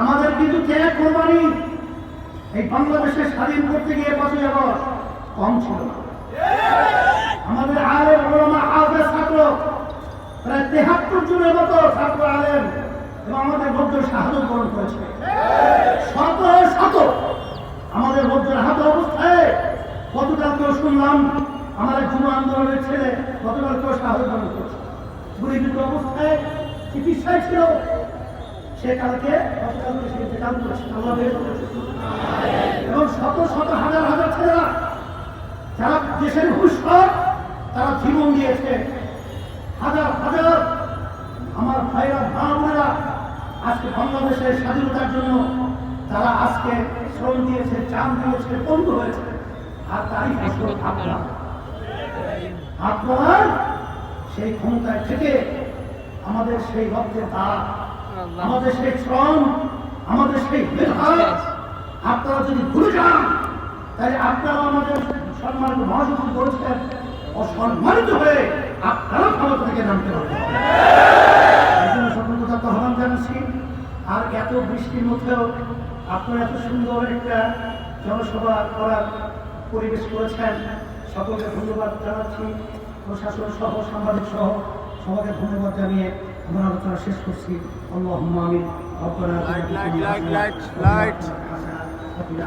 আমাদের কিন্তু কোরবানি? এই বাংলাদেশে স্বাধীন করতে গিয়ে পাঁচই আগস্ট কম ছিল আমাদের আলেম ওলামা আহবে ছাত্র, প্রায় তেহাত্তর জনের মতো ছাত্র আলেম এবং আমাদের মধ্যে সাহায্য গ্রহণ করেছে। শত শত আমাদের মধ্যে হাত অবস্থায় গতকালকেও শুনলাম আমার যুব আন্দোলনের ছেলে সাহায্য গ্রহণ করেছে। অবস্থায় চিকিৎসায় ছিল। সে কালকে এবং শত শত হাজার হাজার ছেলেরা, যারা দেশের ভবিষ্যৎ, তারা জীবন দিয়েছে। হাজার হাজার আমার ভাইরা, মা বোনেরা আজকে বাংলাদেশের স্বাধীনতার জন্য তারা আজকে শ্রম দিয়েছে, চান দিয়েছে, বন্ধু হয়েছে, আর ফসল আপনারা আপনারা সেই ক্ষমতায় থেকে আমাদের সেই রক্তের দাগ আমাদের সেই শ্রম আমাদের সেই আপনারা যদি ভুলে যান তাহলে আপনারা আমাদের সম্মানিত মহাসচিব করেছেন অসম্মানিত হয়ে আপনারা ক্ষমতা থেকে নামতে পারবেন। স্বতন্ত্রতা আহ্বান জানাচ্ছি। আর এত বৃষ্টির মধ্যেও আপনারা এত সুন্দর একটা জনসভা করার পরিবেশ করেছেন। সকলকে ধন্যবাদ জানাচ্ছি প্রশাসন সহ সাংবাদিক সহ সবাইকে ধন্যবাদ জানিয়ে আমার আলোচনা শেষ করছি আল্লাহ আমিন রব্বানা Light, light, light, light, light. ربنا